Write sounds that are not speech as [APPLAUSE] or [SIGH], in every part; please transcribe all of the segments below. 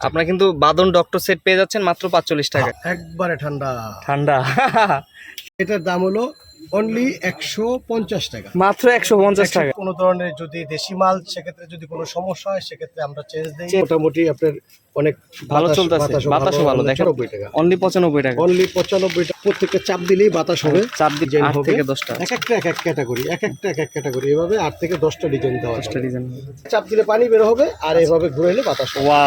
আপনারা কিন্তু বাদন ডক্টর সেট পেয়ে যাচ্ছেন মাত্র পাঁচচল্লিশ টাকা। একবারে ঠান্ডা। ঠান্ডা। এটার দাম হলো অনলি একশো পঞ্চাশ টাকা। মাত্র একশো পঞ্চাশ টাকা। কোনো ধরনের যদি দেশি মাল সেক্ষেত্রে যদি কোনো সমস্যা হয় সেক্ষেত্রে আমরা চেঞ্জ দিই। মোটামুটি আপনার অনেক ভালো চলতেছে। বাতাসও ভালো দেখেন পঁচানব্বই টাকা। অনলি পঁচানব্বই টাকা। অনলি পঁচানব্বই টাকা। প্রত্যেকটা চাপ দিলেই বাতাস হবে। চাপ দিন ডিজাইন আট থেকে দশটা। এক একটা এক এক ক্যাটাগরি এক একটা এক এক ক্যাটাগরি এভাবে আট থেকে দশটা ডিজাইন দেওয়া দশটা ডিজাইন চাপ দিলে পানি বের হবে আর এভাবে ঘুরাইলে বাতাস ওয়া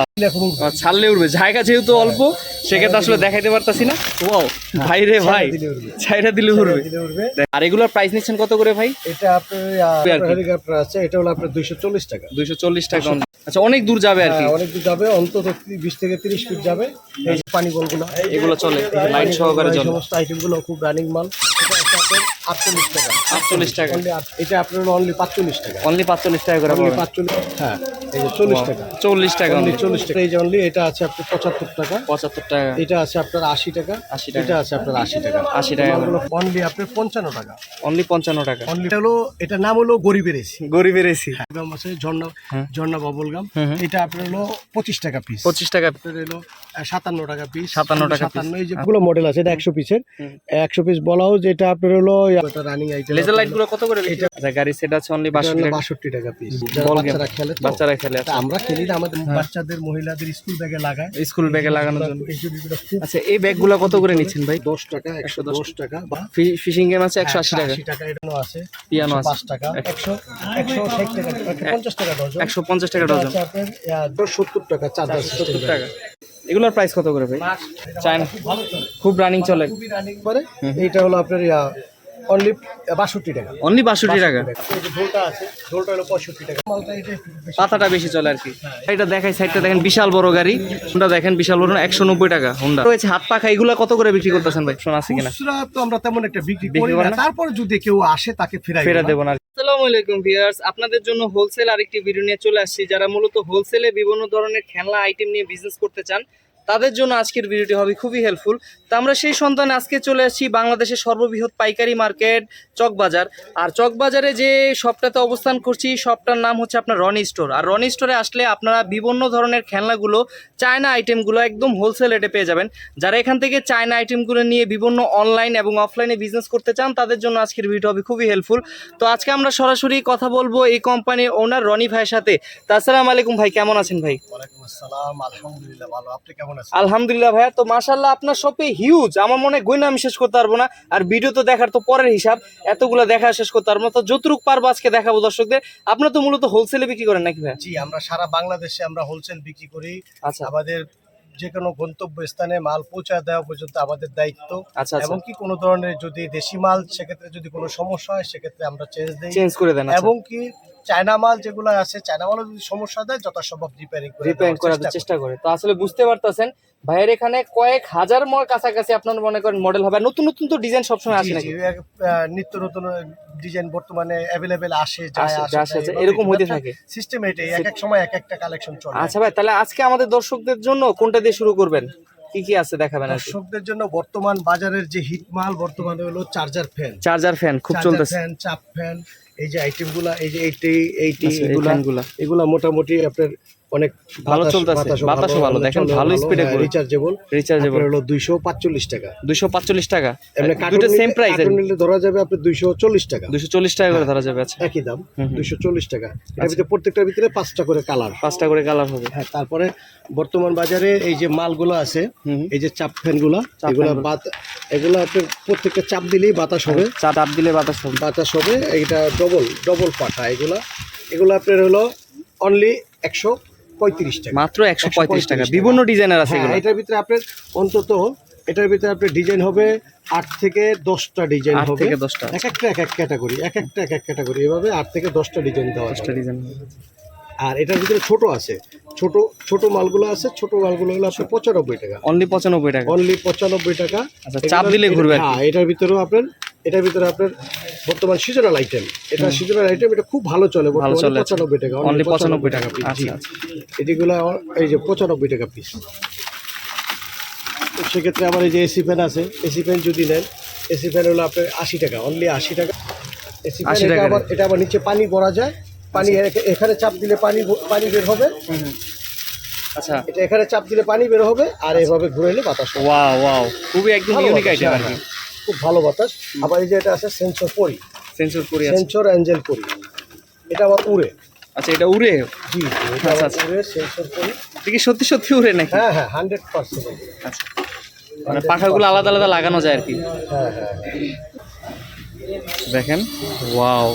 ছাড়লে উঠবে জায়গা যেহেতু অল্প সেক্ষেত্রে আসলে দেখাইতে পারতাছি না। ওয়াও ভাই রে ভাই দিলে ছাইরা দিলে উঠবে দিলে উঠবে আর এগুলোর প্রাইস নিচ্ছেন কত করে ভাই? এটা আপনার আছে এটা হলো আপনার দুইশো চল্লিশ টাকা। দুইশো চল্লিশ টাকা আচ্ছা অনেক দূর যাবে আর কি। হ্যাঁ, অনেক দূর যাবে অন্তত বিশ থেকে তিরিশ ফিট যাবে। এই যে পানি বলগুলো। এগুলো চলে লাইট সহকারে চলে। সমস্ত আইটেমগুলো খুব রানিং মাল। আটচল্লিশ টাকা। আটচল্লিশ টাকা। এটা আপনার অনলি পাঁচচল্লিশ টাকা। অনলি পাঁচচল্লিশ টাকা করে পাঁচচল্লিশ হ্যাঁ। চল্লিশ টাকা। চল্লিশ টাকা অনলি চল্লিশ টাকা। এই যে অনলি এটা আছে আপনার পঁচাত্তর টাকা। পঁচাত্তর টাকা। এটা আছে আপনার আশি টাকা। 80 টাকা। এটা আছে আপনার আশি টাকা। আশি টাকা। অনলি আপনার পঞ্চান্ন টাকা। অনলি পঞ্চান্ন টাকা। অনলি হলো এটার নাম হলো গরিবের এসি। গরিবের এসি। গাম আছে ঝর্ণা হ্যাঁ। ঝর্ণা বাবুল গাম হুম হুম। এটা আপনার হলো পঁচিশ টাকা পিস পঁচিশ টাকা। আপনার হলো সাতান্ন টাকা পিস 57 টাকা সাতান্ন এই যেগুলো মডেল আছে এটা একশো পিসের একশো পিস বলা বলাও যেটা আপনার হলো রানিং আইটেম লেজার লাইটগুলো কত করে বিক্রি আচ্ছা গাড়ি সেট আছে অনলি বাষট্টি টাকা। পিস বাচ্চারা খেলে বাচ্চারা খেলে আমরা খেলি না আমাদের বাচ্চাদের মহিলাদের স্কুল ব্যাগে লাগায়। স্কুল ব্যাগে লাগানোর জন্য। খুব আচ্ছা এই ব্যাগগুলো কত করে নিচ্ছেন ভাই? দশ টাকা একশো দশ টাকা বা ফিশিং গেম আছে একশো আশি টাকা। আশি টাকা এটাও আছে। পিয়ানো আছে পাঁচ টাকা একশো একশো ষাট টাকা একশো পঞ্চাশ টাকা ডজন একশো পঞ্চাশ টাকা ডজন আচ্ছা সত্তর টাকা চার্জার সত্তর টাকা। এগুলোর প্রাইস কত করে ভাই? চায়না খুব রানিং চলে। করে। এইটা হলো আপনার অনলি বাষট্টি টাকা। অনলি বাষট্টি টাকা? এই ঝোলটা আছে ঝোলটা হলো পঁয়ষট্টি টাকা। মালটা এটা পাতাটা বেশি চলে আর কি। এটা দেখাই সাইডটা দেখেন বিশাল বড় গাড়ি। হোন্ডা দেখেন বিশাল বড় একশো নব্বই টাকা হোন্ডা রয়েছে হাত পাখা এগুলো কত করে বিক্রি করতেছেন ভাই? শোনা আছে কিনা? খুচরা তো আমরা তেমন একটা বিক্রি করি না? তারপরে যদি কেউ আসে তাকে ফেরাই ফেরা দেব দেবো না আসসালামু আলাইকুম ভিউয়ার্স আপনাদের জন্য হোলসেল আরেকটি ভিডিও নিয়ে চলে আসছি। যারা মূলত হোলসেলে বিভিন্ন ধরনের খেলনা আইটেম নিয়ে বিজনেস করতে চান তাদের জন্য আজকের ভিডিওটি হবে খুবই হেল্পফুল তো আমরা সেই সন্তানে আজকে চলে আসছি বাংলাদেশের সর্ববৃহৎ পাইকারি মার্কেট চকবাজার। আর চকবাজারে যে শপটাতে অবস্থান করছি, শপটার নাম হচ্ছে আপনার রনি স্টোর। আর রনি স্টোরে আসলে আপনারা বিভিন্ন ধরনের খেলনাগুলো, চায়না আইটেমগুলো একদম হোলসেল রেটে পেয়ে যাবেন। যারা এখান থেকে চায়না আইটেমগুলো নিয়ে বিভিন্ন অনলাইন এবং অফলাইনে বিজনেস করতে চান, তাদের জন্য আজকের ভিডিও হবে খুবই হেল্পফুল তো আজকে আমরা সরাসরি কথা বলব এই কোম্পানির ওনার রনি ভাইয়ের সাথে। তা আসসালামু আলাইকুম ভাই, কেমন আছেন ভাই? আলহামদুলিল্লাহ ভালো। আপনি কেমন আছেন আলহামদুলিল্লাহ ভাইয়া তো মাশাল্লাহ আপনার শপে হিউজ আমার মনে গইনা আমি শেষ করতে পারব না। আর ভিডিও তো দেখার তো পরের হিসাব। এতগুলো দেখা শেষ করতে পারব না। তো যতটুক পারব আজকে দেখাবো দর্শকদের। আপনার তো মূলত হোলসেলে বিক্রি করেন নাকি ভাইয়া? জি আমরা সারা বাংলাদেশে আমরা হোলসেল বিক্রি করি। আচ্ছা। আমাদের যে কোনো গন্তব্য স্থানে মাল পৌঁছা দেওয়া পর্যন্ত আমাদের দায়িত্ব। আচ্ছা আচ্ছা। এবং কি কোনো ধরনের যদি দেশি মাল সেক্ষেত্রে যদি কোনো সমস্যা হয় সেক্ষেত্রে আমরা চেঞ্জ দিই। চেঞ্জ করে দেন আচ্ছা। এবং কি চায়না মাল যেগুলো আছে চায়না মালও যদি সমস্যা দেয় যথাসম্ভব রিপেয়ারিং করে রিপেয়ার করার চেষ্টা করে। তো আসলে বুঝতে পারতেছেন ভাইয়ের এখানে কয়েক হাজার মর কাছাকাছি আপনার মনে করেন মডেল হবে। নতুন নতুন তো ডিজাইন সবসময় আসে নাকি? নিত্য নতুন ডিজাইন বর্তমানে অ্যাভেলেবেল আসে যায় আসে, এরকম হতে থাকে। সিস্টেম এটাই এক এক সময় এক একটা কালেকশন চলে। আচ্ছা ভাই তাহলে আজকে আমাদের দর্শকদের জন্য কোনটা দিয়ে শুরু করবেন? কি কি আছে দেখাবেন দর্শকদের জন্য বর্তমান বাজারের যে হিট মাল বর্তমানে হলো চার্জার ফ্যান চার্জার ফ্যান খুব চলতেছে। ফ্যান চাপ ফ্যান এই যে আইটেমগুলা এই যে এইটি এইটি আচ্ছা, এগুলা এগুলা মোটামুটি আপনার অনেক ভালো চলতেছে, বাতাসও ভালো, দেখেন, ভালো ঘুরে। রিচার্জেবল রিচার্জেবল হলো দুইশো পাঁচচল্লিশ টাকা। দুইশো পাঁচচল্লিশ টাকা। এমনি দুটো সেম প্রাইস নিলে ধরা যাবে দুইশো চল্লিশ টাকা। দুশো চল্লিশ টাকা করে ধরা যাবে আচ্ছা। একই দাম হুম হুম। দুইশো চল্লিশ টাকা। এর ভিতরে প্রত্যেকটার ভিতরে পাঁচটা করে কালার পাঁচটা করে কালার হবে। হ্যাঁ তারপরে বর্তমান বাজারে এই যে মালগুলো আছে এই যে চাপ ফ্যানগুলা এগুলা বাত এগুলো আপনার প্রত্যেকটা চাপ দিলেই বাতাস হবে। চাপ দিলে বাতাস হবে। বাতাস হবে এইটা ডবল ডবল পাটা এগুলা। এগুলো আপনার হলো অনলি একশো পঁয়ত্রিশ টাকা। মাত্র একশো পঁয়ত্রিশ টাকা। বিভিন্ন ডিজাইনের আছে হ্যাঁ এটার ভিতরে আপনার অন্তত এটার ভিতরে আপনার ডিজাইন হবে আট থেকে দশটা ডিজাইন হবে। থেকে দশটা। এক একটা এক এক ক্যাটাগরি এক একটা এক এক ক্যাটাগরি এভাবে আট থেকে দশটা ডিজাইন দেওয়া দশটা ডিজাইন আর এটার ভিতরে ছোট আছে। ছোট ছোট মালগুলো আছে ছোট মালগুলো হলো আপনার পঁচানব্বই টাকা। অনলি পঁচানব্বই টাকা। অনলি পঁচানব্বই টাকা। আচ্ছা, চাপ দিলে ঘুরবে হ্যাঁ এটার ভিতরেও আপনার এটার ভিতরে আপনার বর্তমান সিজনাল আইটেম এটা সিজনাল আইটেম এটা খুব ভালো চলে পঁচানব্বই টাকা অনলি পঁচানব্বই টাকা পিস আচ্ছা আচ্ছা। এটিগুলো এই যে পঁচানব্বই টাকা পিস সেক্ষেত্রে আমার এই যে এসি ফ্যান আছে এসি ফ্যান যদি নেন এসি ফ্যান হলো আপনার আশি টাকা অনলি আশি টাকা। এসি ফ্যান এটা আবার এটা আবার নিচে পানি ভরা যায়। পানি এখানে চাপ দিলে পানি পানি বের হবে। আচ্ছা। এটা এখানে চাপ দিলে পানি বের হবে আর এভাবে ঘুরে এলে বাতাস। Wow wow. খুবই একদম ইউনিক আইটেম আর হ্যাঁ, কি হ্যাঁ। খুব ভালো বাতাস। আবার এই যে এটা আছে সেন্সর পরি সেন্সর আছে। সেন্সর অ্যাঞ্জেল পরি এটা আবার উড়ে। আচ্ছা এটা উড়ে? জি এটা আচ্ছা, আচ্ছা। উড়ে সেন্সর পরি এটা কি সত্যি সত্যি উড়ে নাকি? হ্যাঁ হ্যাঁ হান্ড্রেড পার্সেন্ট আচ্ছা। মানে পাখাগুলো আলাদা আলাদা লাগানো যায় আর কি। হ্যাঁ হ্যাঁ। দেখেন ওয়াও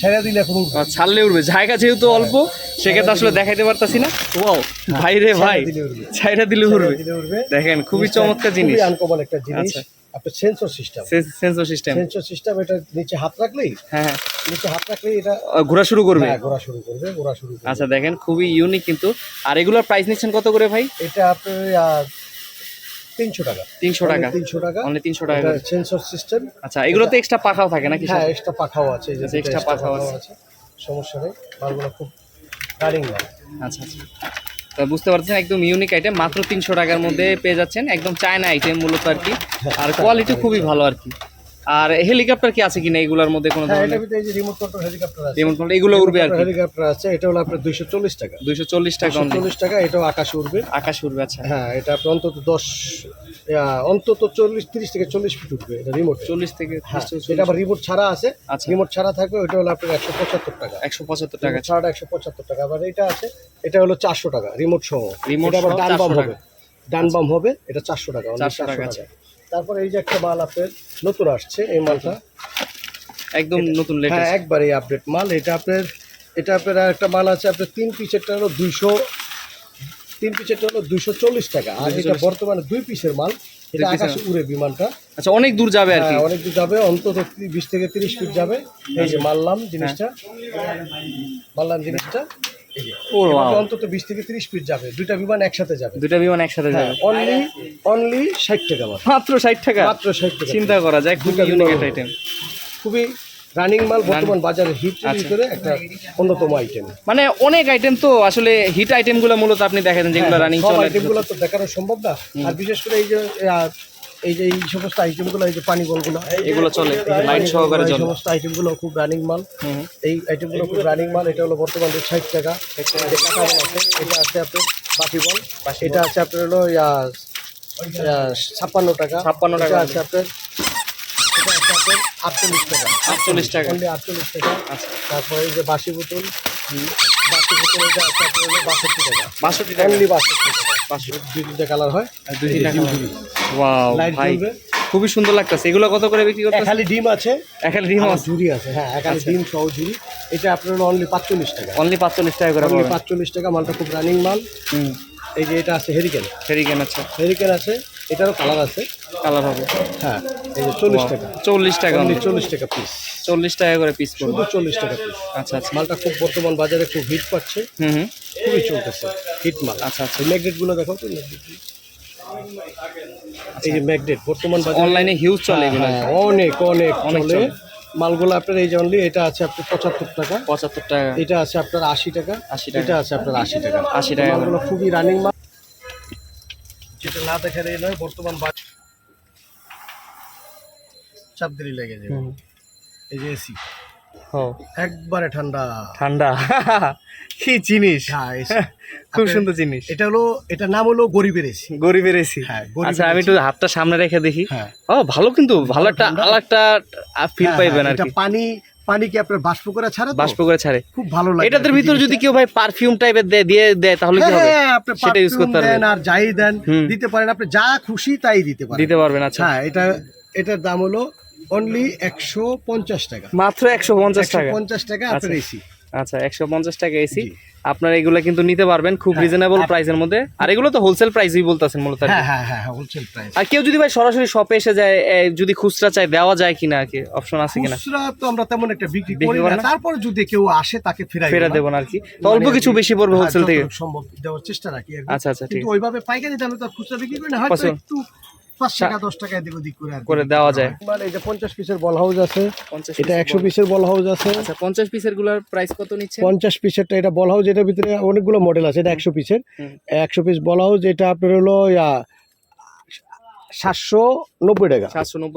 ছেড়ে দিলে এখন উড়বে। ছাড়লে উঠবে জায়গা যেহেতু অল্প সেক্ষেত্রে আসলে দেখাইতে পারতাছি না। ওয়াও ভাই রে ভাই। উড়বে। ছাইরা দিলে উঠবে উড়বে। দেখেন খুবই চমৎকার জিনিস। আনকমন একটা জিনিস। আচ্ছা। আপনার sensor system sensor system sensor system এটা নিচে হাত রাখলেই হ্যাঁ হ্যাঁ। নিচে হাত রাখলেই এটা ঘোরা শুরু করবে? হ্যাঁ, ঘোরা শুরু করবে ঘোরা শুরু করবে। আচ্ছা দেখেন খুবই ইউনিক কিন্তু। আর এগুলোর প্রাইস নিচ্ছেন কত করে ভাই? এটা আপনার তিনশো টাকা। তিনশো টাকা। তিনশো টাকা। অনলি তিনশো টাকা সেন্সর সিস্টেম আচ্ছা এগুলোতে এক্সট্রা পাখাও থাকে নাকি হ্যাঁ এক্সট্রা পাখাও আছে যে আচ্ছা, পাখাও আছে। সমস্যা নেই মালগুলো খুব কারিং আচ্ছা আচ্ছা। তো বুঝতে পারছেন একদম ইউনিক আইটেম মাত্র তিনশো টাকার মধ্যে পেয়ে যাচ্ছেন একদম চায়না আইটেম মূলত আর কি। আর কোয়ালিটি খুবই ভালো আর কি। আর হেলিকপ্টার কি আছে কিনা এগুলোর মধ্যে কোনো হ্যাঁ ধরনের? রিমোট কন্ট্রোল হেলিকপ্টার আছে। এগুলো উড়বে আর কি। হেলিকপ্টার আছে এটা হলো আপনার দুইশো চল্লিশ টাকা। দুইশো চল্লিশ টাকা only। চল্লিশ টাকা এটাও আকাশ উড়বে। আকাশ উড়বে আচ্ছা। হ্যাঁ এটা আপনার অন্তত দশ আহ, অন্তত চল্লিশ তিরিশ থেকে চল্লিশ ফিট উঠবে এটা রিমোট চল্লিশ থেকে হ্যাঁ এটা আবার রিমোট ছাড়া আছে। আচ্ছা। রিমোট ছাড়া থাকবে ওটা হলো আপনার একশো পঁচাত্তর টাকা। একশো পঁচাত্তর টাকা রিমোট ছাড়াটা একশো পঁচাত্তর টাকা। আবার এটা আছে এটা হলো চারশো টাকা রিমোট সহ। এটা আবার ডান বাম হবে। ডান বাম হবে এটা চারশো টাকা only 400 400 টাকা, আচ্ছা। তারপরে এই যে একটা মাল আপনার নতুন আসছে এই মালটা। একদম নতুন হ্যাঁ একবারে আপডেট মাল। এটা আপনার এটা আপনার একটা মাল আছে আপনার তিন পিসেরটা হলো দুইশো তিন পিসেরটা হলো দুইশো চল্লিশ টাকা। আর এটা বর্তমানে দুই পিসের মাল। এটা আকাশে উড়ে বিমানটা। আচ্ছা অনেক দূর যাবে আর কি। হ্যাঁ, অনেক দূর যাবে। অন্তত বিশ থেকে তিরিশ ফিট যাবে। এই যে মারলাম জিনিসটা। মারলাম জিনিসটা। অন্তত বিশ থেকে তিরিশ ফিট যাবে। দুইটা বিমান একসাথে যাবে। দুটা বিমান একসাথে যাবে। অনলি অনলি ষাট টাকা মাত্র। মাত্র ষাট টাকা? মাত্র ষাট টাকা। চিন্তা করা যায় খুবই ইউনিক আইটেম খুবই রানিং মাল বর্তমান বাজারে হিট আচ্ছা। ভিতরে একটা অন্যতম আইটেম মানে অনেক আইটেম তো আসলে হিট আইটেমগুলো মূলত আপনি দেখাতেন যেগুলো রানিং হ্যাঁ, চলে। আইটেমগুলো তো দেখানো সম্ভব না। আর বিশেষ করে এই যে এই যে এই সমস্ত আইটেমগুলো এই যে পানি বলগুলো এগুলো চলে লাইট সহকারে চলে। সমস্ত আইটেমগুলো খুব রানিং মাল। এই আইটেমগুলো খুব রানিং মাল। এটা হলো বর্তমান ষাট টাকা। এটা আছে। এটা আছে আপনার বাকি বল। এটা আছে আপনার হলো ছাপ্পান্ন টাকা। 56 টাকা। আছে আপনার আপনার আটচল্লিশ টাকা। আটচল্লিশ টাকা। অনলি আটচল্লিশ টাকা। আচ্ছা। তারপরে এই যে বাসি বোতল বাসি বোতল এটা আছে আপনার হলো বাষট্টি টাকা। বাষট্টি টাকা। অনলি বাষট্টি টাকা। পাঁচশো দুই তিনটা কালার হয়। আর দুই তিনটা ওয়াও ভাই খুবই সুন্দর লাগতেছে। এগুলো কত করে বিক্রি করতে খালি ডিম আছে। এখানে ডিম আর ঝুড়ি আছে হ্যাঁ এখানে আচ্ছা। ডিম সহ ঝুড়ি এটা আপনার অনলি পাঁচচল্লিশ টাকা। অনলি পাঁচচল্লিশ টাকা করে অনলি পাঁচচল্লিশ টাকা মালটা খুব রানিং মাল। এই যে এটা আছে হেরিকেন হেরিকেন আছে হেরিকেন আছে। এটারও কালার আছে। কালার হবে। হ্যাঁ এই যে চল্লিশ টাকা। চল্লিশ টাকা চল্লিশ টাকা পিস চল্লিশ টাকা করে পিস শুধু চল্লিশ টাকা পিস আচ্ছা আচ্ছা। মালটা খুব বর্তমান বাজারে খুব হিট পাচ্ছে। হুম হুম। খুবই চলতেছে হিট মাল। আচ্ছা আচ্ছা। এই ম্যাগনেট দেখো তো এই যে ম্যাগনেট বর্তমান বাজারে অনলাইনে হিউজ চলে এগুলো। হ্যাঁ, অনেক অনেক অনেক চলে। মালগুলো আপনার এই যে অনলি এটা আছে আপনার পঁচাত্তর টাকা। পঁচাত্তর টাকা। এটা আছে আপনার আশি টাকা। 80 টাকা। এটা আছে আপনার আশি টাকা। 80 টাকা মালগুলো খুবই রানিং মাল। যেটা না দেখার এই নয় বর্তমান বাজার চাপ দিলে লেগে যাবে। এই যে এসি। একবারে ঠান্ডা। ঠান্ডা। [LAUGHS] কি জিনিস। হ্যাঁ [LAUGHS] খুব সুন্দর জিনিস। এটা হলো এটা নাম হলো গরিবের এসি। গরিবের এসি। হ্যাঁ, আচ্ছা আমি একটু হাতটা সামনে রেখে দেখি। হ্যাঁ। ও ভালো কিন্তু ভালো একটা। আলাদা একটা ফিল পাইবেন আর কি। পানি পানি কি আপনার বাষ্প করে ছাড়ে? বাষ্প করে ছাড়ে। খুব ভালো লাগে এটাদের ভিতর যদি কেউ ভাই পারফিউম টাইপের দিয়ে দেয় তাহলে কি হ্যাঁ, হবে? হ্যাঁ, আপনি সেটা ইউজ করতে পারবেন। আর যাই দেন দিতে পারেন। আপনি যা খুশি তাই দিতে পারেন। দিতে পারবেন আচ্ছা। হ্যাঁ এটা এটার দাম হলো অনলি একশো পঞ্চাশ টাকা। মাত্র একশো পঞ্চাশ টাকা। পঞ্চাশ টাকা আপনার এসি আচ্ছা একশো পঞ্চাশ টাকা এসি। আপনার এগুলো কিন্তু নিতে পারবেন খুব হ্যাঁ, রিজনেবল আপ- প্রাইসের মধ্যে। আর এগুলো তো হোলসেল প্রাইসই বলতেছেন মূলত হ্যাঁ হ্যাঁ হ্যাঁ হোলসেল প্রাইস আর কেউ যদি ভাই সরাসরি শপে এসে যায় যদি খুচরা চাই দেওয়া যায় কিনা কি? অপশন আছে কিনা? খুচরা তো আমরা তেমন একটা বিক্রি করি না? তারপর যদি কেউ আসে তাকে ফেরাই ফেরা দেব। না। আর কি। তো অল্প মানে কিছু বেশি পড়বে হ্যাঁ, হোলসেল থেকে সম্ভব দেওয়ার চেষ্টা রাখি আচ্ছা আচ্ছা ঠিক কিন্তু ওইভাবে পাইকারি দামে তো খুচরা বিক্রি করি না। হয়তো একটু পাঁচ টাকা দশ টাকা এদিক ওদিক করে করে দেওয়া যায়। মানে এই যে পঞ্চাশ পিসের বল হাউস আছে পঞ্চাশ এটা একশো পিসের বল হাউস আছে। আচ্ছা পঞ্চাশ পিসেরগুলার প্রাইস কত নিচ্ছে পঞ্চাশ পিসেরটা এটা বল হাউস এটার ভিতরে অনেকগুলো মডেল আছে এটা একশো পিসের। একশো পিস বল হাউস এটা আপনার হলো ইয়া সাতশো নব্বই টাকা।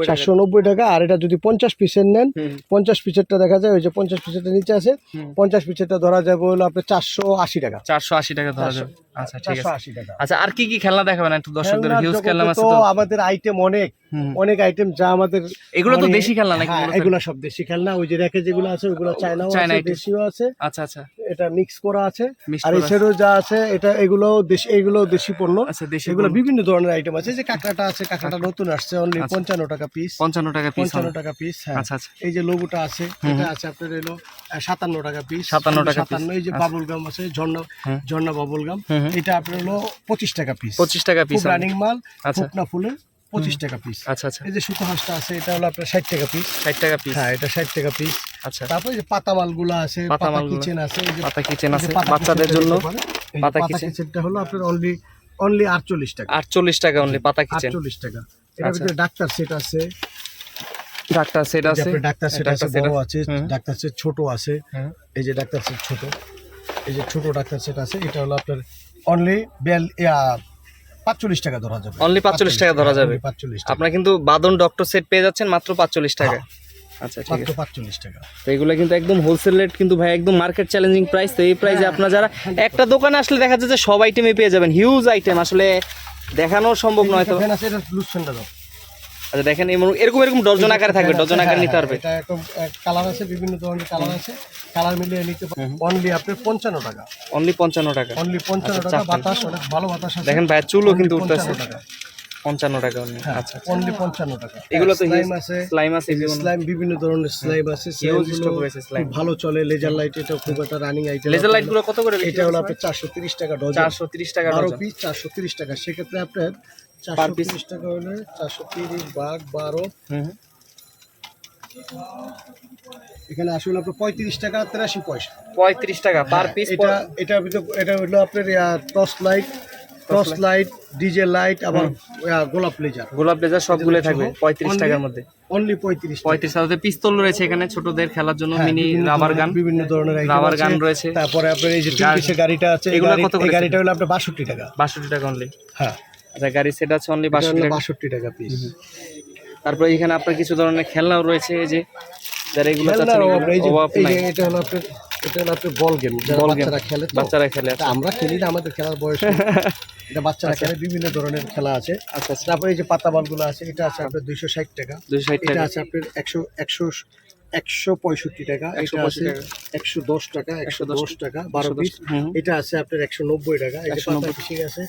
সাতশো নব্বই টাকা। আর এটা যদি পঞ্চাশ পিসের নেন পঞ্চাশ পিসেরটা দেখা যায় ওই যে পঞ্চাশ পিসেরটা নিচে আছে পঞ্চাশ পিসেরটা ধরা যাবে হলো আপনার চারশো আশি টাকা। চারশো আশি টাকা ধরা যাবে। আচ্ছা ঠিক আছে। আচ্ছা আর কি কি খেলনা দেখাবেন? একটু দর্শকদের হিউজ খেলনা আছে তো। আমাদের আইটেম অনেক। অনেক আইটেম যা আমাদের এগুলো তো মানে- দেশি খেলনা নাকি হ্যাঁ, এগুলো সব দেশি খেলনা ওই যে রেখে যেগুলো আছে ওগুলো চায়নাও চায়না আছে দেশিও আছে। আচ্ছা আচ্ছা। এটা মিক্স করা আছে। আর এছাড়াও যা আছে এটা এগুলো দেশি এগুলো দেশি পণ্য। আচ্ছা দেশি এগুলো বিভিন্ন ধরনের আইটেম আছে। যে কাঁকড়াটা আছে কাঁকড়াটা নতুন আসছে অনলি পঞ্চান্ন টাকা পিস পঞ্চান্ন টাকা পিস পঞ্চান্ন টাকা পিস হ্যাঁ। আচ্ছা আচ্ছা। এই যে লোগোটা আছে এটা আছে আপনার এলো সাতান্ন টাকা পিস 57 টাকা। সাতান্ন এই যে বাবুল গাম আছে ঝর্ণা। ঝর্ণা বাবুল গাম। এটা আপনার হলো পঁচিশ টাকা পিস পঁচিশ টাকা পিস রানিং মাল আচ্ছা। ফুটনা ফুলের পঁচিশ টাকা পিস আচ্ছা আচ্ছা। এই যে সুতো হাঁসটা আছে এটা হলো আপনার ষাট টাকা পিস ষাট টাকা পিস হ্যাঁ এটা ষাট টাকা পিস আচ্ছা। তারপরে যে পাতা মালগুলো আছে পাতা। কিচেন আছে পাতা কিচেন আছে বাচ্চাদের জন্য পাতা পাতা কিচেন। কিচেনটা হলো আপনার অনলি অনলি আটচল্লিশ টাকা। আটচল্লিশ টাকা অনলি পাতা কিচেন আটচল্লিশ টাকা। এর আচ্ছা। ভিতরে ডাক্তার সেট আছে। ডাক্তার সেট আছে। ডাক্তার সেট আছে বড় আছে। ডাক্তার সেট ছোট আছে। এই যে ডাক্তার সেট ছোট। এই যে ছোট ডাক্তার সেট আছে এটা হলো আপনার অনলি বেল পাঁচচল্লিশ টাকা ধরা যাবে। অনলি পাঁচচল্লিশ টাকা ধরা যাবে। পাঁচচল্লিশ আপনার কিন্তু বাদন ডক্টর সেট পেয়ে যাচ্ছেন মাত্র পাঁচচল্লিশ টাকা। আচ্ছা ঠিক আছে। পাঁচচল্লিশ টাকা। তো এগুলো কিন্তু একদম হোলসেল রেট কিন্তু ভাই একদম মার্কেট চ্যালেঞ্জিং প্রাইস তো এই প্রাইসে আপনার যারা একটা দোকানে আসলে দেখা যাচ্ছে যে সব আইটেমে পেয়ে যাবেন। হিউজ আইটেম আসলে দেখানো সম্ভব নয় তো। আচ্ছা দেখেন এরকম এরকম ডজন আকারে থাকবে ডজন আকারে নিতে পারবে। এটা কালার আছে বিভিন্ন ধরনের কালার আছে। কালার মিলিয়ে নিতে অনলি আপনার টাকা। অনলি পঞ্চান্ন টাকা। অনলি পঞ্চান্ন টাকা বাতাস অনেক ভালো বাতাস আছে। দেখেন ভাই চুলও কিন্তু উঠতেছে। পঞ্চান্ন টাকা। অনলি হ্যাঁ আচ্ছা অনলি পঞ্চান্ন টাকা। এগুলো তো স্লাইম আছে। স্লাইম আছে স্লাইম বিভিন্ন ধরনের স্লাইম আছে। রয়েছে slime। ভালো চলে। লেজার লাইট এটা খুব একটা রানিং আইটেম লেজার লাইটগুলো কত করে এটা হলো আপনার চারশো তিরিশ টাকা ডজন। চারশো তিরিশ টাকা পিস চারশো তিরিশ টাকা। সেক্ষেত্রে আপনার চারশো টাকা হলে চারশো তিরিশ বাঘ বারো। এখানে আসলে আপনার পঁয়ত্রিশ টাকা তেরাশি পয়সা। পঁয়ত্রিশ টাকা পার পিস এটা এটা এটা হলো আপনার torch light torch light DJ light আবার গোলাপ লেজার গোলাপ লেজার সবগুলো থাকবে পঁয়ত্রিশ টাকার মধ্যে। অনলি পঁয়ত্রিশ পঁয়ত্রিশ টাকাতে পিস্তল রয়েছে এখানে ছোটদের খেলার জন্য হ্যাঁ, মিনি রাবার গান বিভিন্ন ধরনের রাবার গান রয়েছে। তারপরে আপনার এই যে গাড়িটা আছে এই গাড়িটা হলো আপনার বাষট্টি টাকা। বাষট্টি টাকা অনলি হ্যাঁ। আচ্ছা গাড়ি সেট আছে অনলি বাষট্টি টাকা পিস তারপরে এখানে আপনার কিছু ধরনের খেলনাও রয়েছে এই যে যারা এগুলো এটা হলো আপনার এটা হলো আপনার বল গেম যারা বাচ্চারা খেলে বাচ্চারা খেলে আমরা খেলি না আমাদের খেলার বয়স [LAUGHS] এটা বাচ্চারা খেলে বিভিন্ন ধরনের খেলা আছে। আচ্ছা আচ্ছা। তারপরে এই যে পাতা বলগুলো আছে এটা আছে আপনার দুইশো ষাট টাকা। দুশো ষাট টাকা। আছে আপনার একশো একশো একশো পঁয়ষট্টি টাকা এটা 165 আছে একশো দশ টাকা একশো দশ টাকা বারো 110 পিস। এটা আছে আপনার একশো নব্বই টাকা এটা 190 ফিশিং আছে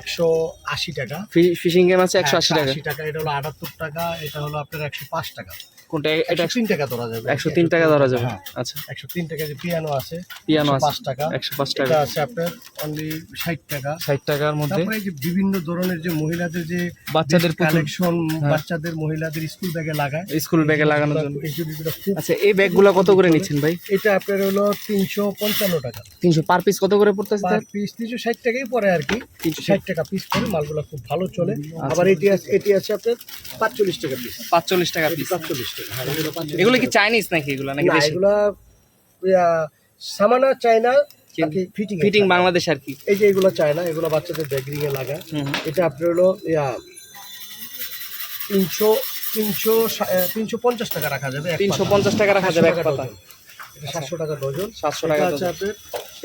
একশো আশি টাকা। ফিশিং গেম আছে একশো আশি টাকা। আশি টাকা এটা হলো আটাত্তর টাকা এটা হলো আপনার একশো পাঁচ টাকা। কোনটা এটা একশো তিন টাকা ধরা যাবে। একশো তিন টাকা ধরা যাবে। হ্যাঁ। আচ্ছা। একশো তিন টাকা যে পিয়ানো আছে পিয়ানো আছে পাঁচ টাকা। একশো পাঁচ এটা টাকা আছে আপনার অনলি ষাট টাকা। ষাট টাকার মধ্যে। তারপরে যে বিভিন্ন ধরনের যে মহিলাদের যে বাচ্চাদের কালেকশন বাচ্চাদের মহিলাদের স্কুল ব্যাগে লাগায়। স্কুল ব্যাগে লাগানোর জন্য। আচ্ছা এই ব্যাগগুলো কত করে নিচ্ছেন ভাই? এটা আপনার হলো তিনশো পঞ্চান্ন টাকা। তিনশো পার পিস কত করে পড়তেছে পার পিস তিনশো ষাট টাকাই পরে আর কি। তিনশো ষাট। টাকা পিস পরে মালগুলো খুব ভালো চলে। আচ্ছা। আবার এটি আছে এটি আছে আপনার পাঁচচল্লিশ টাকা পিস পাঁচচল্লিশ টাকা পিস পাঁচচল্লিশ টাকা হ্যাঁ, 45 এগুলো কি চাইনিজ নাকি এগুলো নাকি দেশি? এগুলা সামানা চায়না ফিটিং ফিটিং বাংলাদেশ আর কি। এই যে এগুলো চায়না এগুলো বাচ্চাদের ব্যাগরিং এ হুম। এটা আপনার হলো ইয়া তিনশো তিনশো তিনশো পঞ্চাশ টাকা রাখা যাবে তিনশো। পঞ্চাশ টাকা রাখা যাবে এক পাতা। এটা সাতশো টাকা ডজন। 700 এটা টাকা আছে। আপনার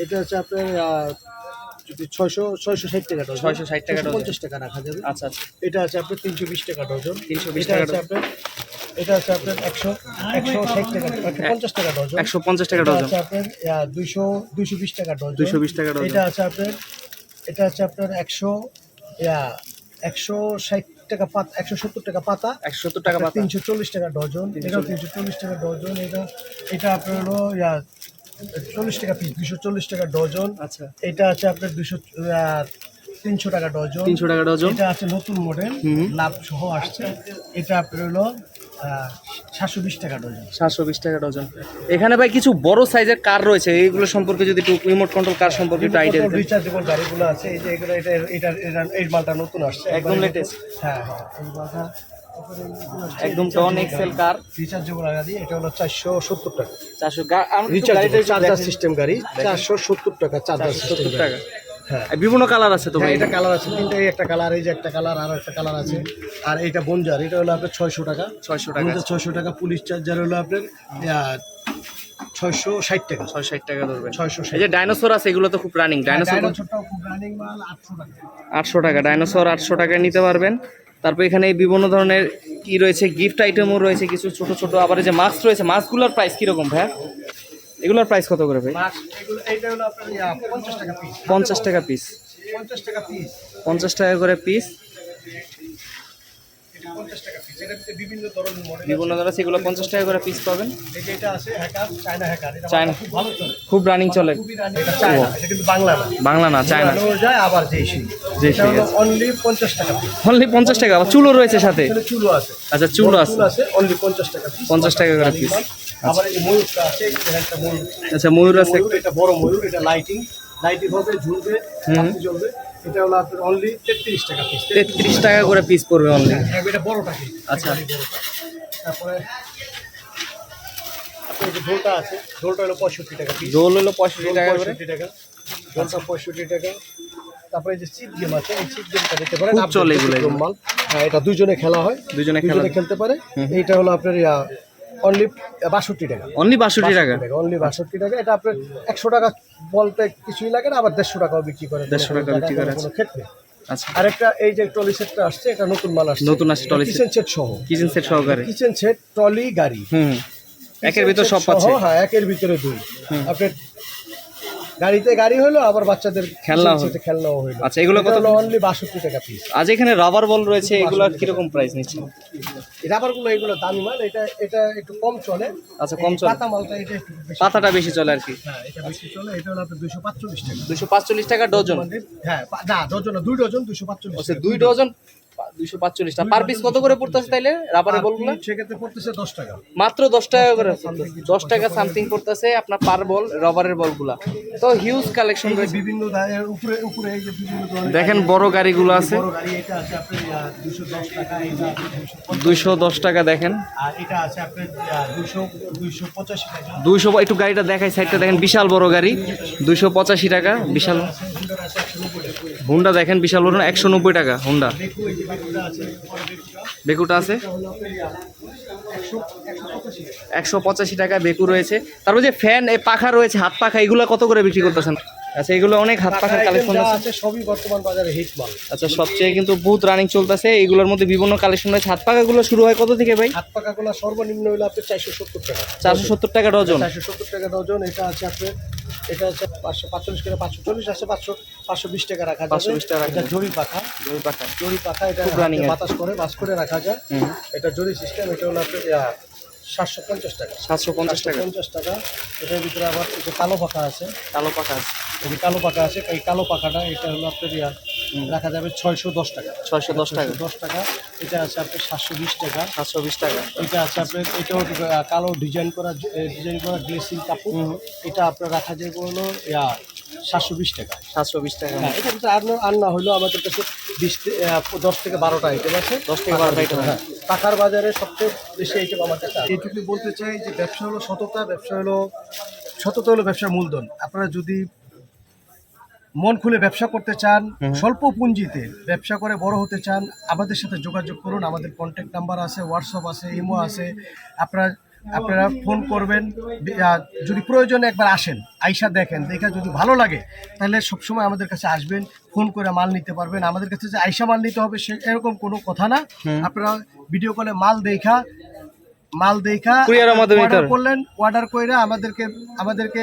এটা আছে আপনার যদি ছয়শো ছয়শো ষাট টাকা ডজন। 660 টাকা ডজন। পঞ্চাশ টাকা রাখা যাবে। আচ্ছা আচ্ছা। এটা আছে আপনার তিনশো বিশ টাকা ডজন। তিনশো বিশ টাকা আছে আপনার এটা আছে আপনার একশো একশো ষাট টাকা পঞ্চাশ টাকা ডজন। একশো পঞ্চাশ টাকা ডজন। আছে আপনার দুইশো দুইশো বিশ টাকা ডজন। দুইশো বিশ টাকা ডজন। এটা আছে আপনার এটা আছে আপনার একশো ইয়া একশো ষাট টাকা পাতা একশো সত্তর টাকা পাতা। একশো সত্তর টাকা পাতা। তিনশো চল্লিশ টাকা ডজন। এটাও তিনশো চল্লিশ টাকা ডজন। এটা এটা আপনার হলো ইয়া চল্লিশ টাকা পিস দুশো চল্লিশ টাকা ডজন। আচ্ছা। এটা আছে আপনার দুশো তিনশো টাকা ডজন। তিনশো টাকা ডজন। এটা আছে নতুন মডেল। লাভ সহ আসছে। এটা আপনার হলো সাতশো বিশ টাকা ডজন। সাতশো বিশ টাকা ডজন। এখানে ভাই কিছু বড় সাইজের কার রয়েছে? এইগুলো সম্পর্কে যদি একটু রিমোট কন্ট্রোল কার সম্পর্কে একটু আইডিয়া দিতেন। রিচার্জেবল গাড়িগুলো আছে এই যে এগুলো এটা এটা এই মালটা নতুন আসছে। একদম latest। হ্যাঁ হ্যাঁ এই মালটা একদম টন এক্সেল কার রিচার্জেবল গাড়ি এটা হলো চারশো সত্তর টাকা। চারশো একটু চার্জার সিস্টেম গাড়ি চারশো সত্তর টাকা চার্জার সত্তর টাকা। হ্যাঁ। বিভিন্ন কালার আছে তো হ্যাঁ ভাই? এটা কালার আছে। তিনটা একটা কালার এই যে একটা কালার আর একটা কালার আছে। আর এইটা বঞ্জার এটা হলো আপনার ছয়শো টাকা। ছয়শো টাকা। ছয়শো টাকা পুলিশ চার্জার হলো আপনার ছয়শো ষাট টাকা। ছয় ষাট টাকা ধরবে ছয়শো এই যে ডাইনোসর আছে এগুলো তো খুব রানিং ডাইনোসর খুব রানিং মাল আটশো টাকা। আটশো টাকা। ডাইনোসর আটশো টাকায় নিতে পারবেন। তারপর এখানে বিভিন্ন ধরনের কি রয়েছে গিফট আইটেমও রয়েছে কিছু ছোট ছোট। আবার যে মাস্ক রয়েছে মাস্কগুলোর প্রাইস কীরকম ভাই এগুলোর প্রাইস কত করে ভাই? পঞ্চাশ টাকা পিস পঞ্চাশ টাকা পিস পঞ্চাশ টাকা করে পিস পঞ্চাশ টাকা পিস বিভিন্ন ধরনের মডেল বিভিন্ন ধরনের সেগুলো পঞ্চাশ টাকা করে পিস পাবেন। এই যে এটা আছে হ্যাকার চায়না হ্যাকার এটা চায়না। খুব ভালো চলে। খুব রানিং চলে। এটা চায়না এটা কিন্তু বাংলা না। বাংলা না চায়না যায় আবার অনলি পঞ্চাশ টাকা অনলি পঞ্চাশ টাকা আবার চুলও রয়েছে সাথে। চুলো আছে। আচ্ছা চুল আছে। চুল আছে অনলি পঞ্চাশ টাকা পিস 50 টাকা করে piece। আবার এই ময়ূরটা আছে একটা ময়ূর। আচ্ছা ময়ূর আছে। এটা বড় ময়ূর এটা লাইটিং লাইটিং হবে ঝুলবে। জ্বলবে এটা হলো আপনার অনলি তেত্রিশ টাকা পিস তেত্রিশ টাকা করে পিস পড়বে অনলি এটা বড়টা কি? আচ্ছা। তারপরে আছে হলো পঁয়ষট্টি টাকা হলো পঁয়ষট্টি টাকা পঁয়ষট্টি টাকা ঢোলটা পঁয়ষট্টি টাকা। তারপরে যে চিপ গেম আছে এই চিপ গেমটা দিতে পারেন চলে এগুলো, এগুলো। মাল। হ্যাঁ এটা দুজনে খেলা হয় দুজনে খেলা খেলতে পারে। এইটা হলো আপনার অনলি বাষট্টি টাকা। অনলি বাষট্টি টাকা? অনলি বাষট্টি টাকা। এটা আপনার একশো টাকা বলতে কিছুই লাগে না আবার দেড়শো টাকাও বিক্রি করে 150 টাকা বিক্রি করে, ক্ষেত্রে। আচ্ছা। আরেকটা এই যে ট্রলি সেটটা আসছে এটা নতুন মাল আসছে। নতুন আসছে ট্রলি কিচেন সেট। সহ। কিচেন সেট সহকারে। কিচেন সেট ট্রলি গাড়ি। হুম। একের ভিতর সব পাচ্ছে। হ্যাঁ একের ভিতরে দুই। আপনার গাড়িতে গাড়ি হলো আবার বাচ্চাদের খেলনা খেলনাও হলো। আচ্ছা, এগুলো কত? অনলি বাষট্টি টাকা পিস আজ এখানে রাবার বল রয়েছে এগুলো কীরকম প্রাইস নিচ্ছে? রাবারগুলো এগুলো দামি মাল এটা এটা একটু কম চলে। আচ্ছা কম চলে। পাতা মালটা এটা পাতাটা বেশি চলে আর কি। হ্যাঁ এটা বেশি চলে এটা হলো আপনার দুশো পাঁচচল্লিশ টাকা। দুশো পাঁচচল্লিশ টাকা ডজন আমাদের হ্যাঁ না ডজন না দুই ডজন দুশো পাঁচচল্লিশ আচ্ছা দুই ডজন দুশো পাঁচচল্লিশ টাকা পার পিস কত করে পড়তেছে তাইলে? রাবারের বলগুলো? সেক্ষেত্রে পড়তেছে দশ টাকা। মাত্র দশ টাকা করে দশ টাকা সামথিং পড়তেছে আপনার পার বল রবারের বলগুলা। তো হিউজ কালেকশন রয়েছে। বিভিন্ন উপরে উপরে এই যে বিভিন্ন দেখেন বড় গাড়িগুলো আছে। দুইশো দশ টাকা দেখেন। দুইশো একটু গাড়িটা দেখাই সাইডটা দেখেন বিশাল বড় গাড়ি। দুইশো পঁচাশি টাকা বিশাল হুন্ডা দেখেন বিশাল বড় একশো নব্বই টাকা হুন্ডা। বেকুটা আছে একশো পঁচাশি। টাকা বেকু রয়েছে। তারপর যে ফ্যান এই পাখা রয়েছে হাত পাখা এগুলো কত করে বিক্রি করতেছেন? আচ্ছা এগুলো অনেক হাত পাখার কালেকশন আছে। আছে সবই বর্তমান বাজারে হিট মাল। আচ্ছা সবচেয়ে কিন্তু বহুত রানিং চলতেছে এগুলোর মধ্যে বিভিন্ন কালেকশন রয়েছে। হাত পাখাগুলো শুরু হয় কত থেকে ভাই? হাত পাকাগুলো সর্বনিম্ন হলো আপনার চারশো সত্তর টাকা। চারশো সত্তর টাকা ডজন চারশো সত্তর টাকা ডজন এটা আছে আপনার এটা আছে পাঁচশো পাঁচচল্লিশ টাকা পাঁচশো চল্লিশ আছে পাঁচশো পাঁচশো বিশ টাকা রাখা যাবে। 520 টাকা রাখা এটা জরি পাখা। দুই পাখা। জরি পাখা এটা কি। বাতাস করে বাস করে রাখা যায়। এটা জরি সিস্টেম এটা হলো আপনার সাতশো পঞ্চাশ টাকা। সাতশো পঞ্চাশ টাকা। পঞ্চাশ টাকা। এটার ভিতরে আবার যে কালো পাখা আছে। কালো পাখা আছে। এই কালো পাখা আছে এই কালো পাখাটা এটা হলো আপনার রাখা যাবে ছয়শো দশ টাকা। ছয়শো দশ টাকা। দশ টাকা। এটা আছে আপনার সাতশো বিশ টাকা। সাতশো বিশ টাকা। এটা আছে আপনার এটাও কালো ডিজাইন করা ডিজাইন করা গ্লেসিং কাপড়। এটা আপনার রাখা যাবে হলো সাতশো বিশ টাকা। সাতশো বিশ টাকা। হ্যাঁ এটা আর না হলেও আমাদের কাছে বিশ দশ থেকে বারোটা আইটেম আছে। দশ থেকে বারোটা আইটেম। হ্যাঁ। পাখার বাজারে সবচেয়ে বেশি আইটেম আমার কাছে এইটুকুই এইটুকু বলতে চাই যে ব্যবসা হলো সততা ব্যবসা হলো সততা হলো ব্যবসার মূলধন। আপনারা যদি মন খুলে ব্যবসা করতে চান স্বল্প পুঁজিতে ব্যবসা করে বড় হতে চান আমাদের সাথে যোগাযোগ করুন। আমাদের কন্ট্যাক্ট নাম্বার আছে হোয়াটসঅ্যাপ আছে ইমো আছে। আপনারা আপনারা ফোন করবেন আহ, যদি প্রয়োজনে একবার আসেন আইসা দেখেন দেখে যদি ভালো লাগে তাহলে সবসময় আমাদের কাছে আসবেন ফোন করে মাল নিতে পারবেন। আমাদের কাছে যে আইসা মাল নিতে হবে সে এরকম কোনো কথা না। আপনারা ভিডিও কলে মাল দেখা মাল দেখা অর্ডার করলেন অর্ডার করে আমাদেরকে আমাদেরকে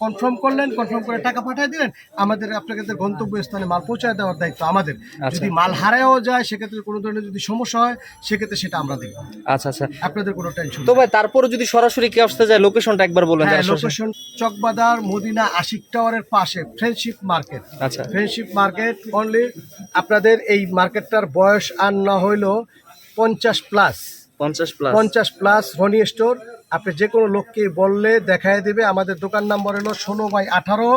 কনফার্ম করলেন কনফার্ম করে টাকা পাঠিয়ে দিলেন আমাদের আপনাদের গন্তব্যস্থানে মাল পৌঁছায় দেওয়ার দায়িত্ব আমাদের। আচ্ছা। যদি মাল হারায়ও যায় সেক্ষেত্রে কোনো ধরনের যদি সমস্যা হয় সেক্ষেত্রে সেটা আমরা দেখব আচ্ছা আচ্ছা। আপনাদের কোনো টেনশন তো ভাই তারপরে যদি সরাসরি কেউ আসতে যায় লোকেশনটা একবার বলেন হ্যাঁ লোকেশন চকবাজার মদিনা আশিক টাওয়ারের পাশে ফ্রেন্ডশিপ মার্কেট আচ্ছা। ফ্রেন্ডশিপ মার্কেট অনলি আপনাদের এই মার্কেটটার বয়স আর না হইল পঞ্চাশ প্লাস পঞ্চাশ প্লাস পঞ্চাশ প্লাস হনি স্টোর আপনি যে কোনো লোককে বললে দেখায় দেবে। আমাদের দোকান নাম্বার হলো ষোলো বাই আঠারো।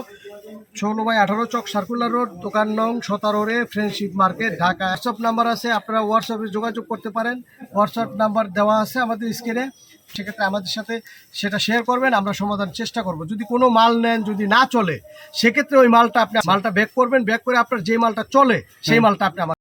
ষোলো বাই আঠারো চক সার্কুলার রোড দোকান নং সতেরো রে friendship market Dhaka. WhatsApp number আছে আপনারা হোয়াটসঅ্যাপে যোগাযোগ করতে পারেন। হোয়াটসঅ্যাপ নাম্বার দেওয়া আছে আমাদের স্ক্রিনে সেক্ষেত্রে আমাদের সাথে সেটা শেয়ার করবেন আমরা সমাধান চেষ্টা করব। যদি কোনো মাল নেন যদি না চলে সেক্ষেত্রে ওই মালটা আপনি মালটা ব্যাক করবেন। ব্যাক করে আপনার যে মালটা চলে সেই মালটা আপনি আমার